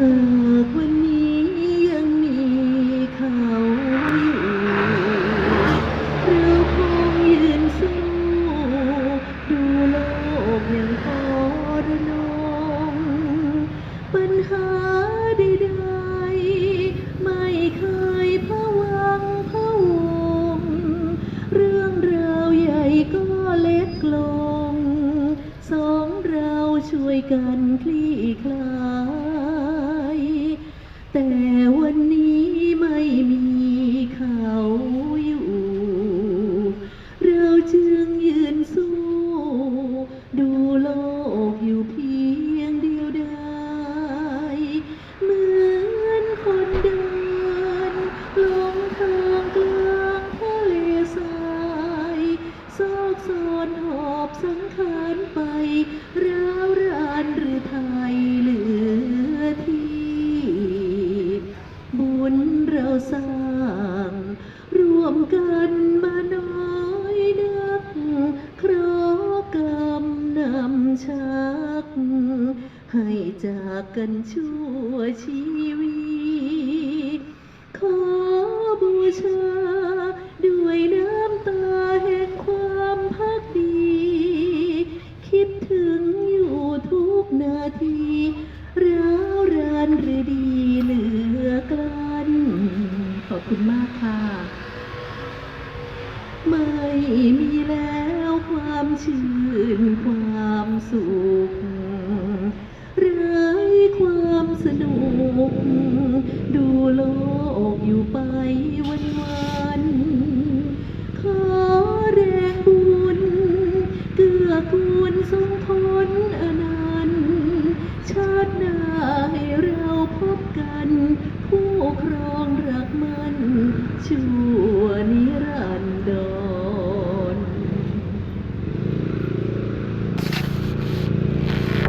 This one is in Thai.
หากวันนี้ยังมีเขาอยู่ เราคงยืนสู้ดูโลกยังพอระนงปัญหาใดๆไม่เคยพะวังพะวง เรื่องราวใหญ่ก็เล็กลง สองเราช่วยกันคลี่คลาย แต่วันนี้ไม่มีเขาอยู่ เราจึงยืนสู้ ดูโลกอยู่เพียงเดียวดายเหมือนคนเดินลงทางกลางทะเลทรายซอกซอนหอบสังขารไปร้าว กันมาน้อยนัก เคราะห์กรรมนำชัก ให้จากกันชั่วชีวิต ไม่มีแล้วความชื่นความสุขไร้ความสนุก ดูโลกอยู่ไป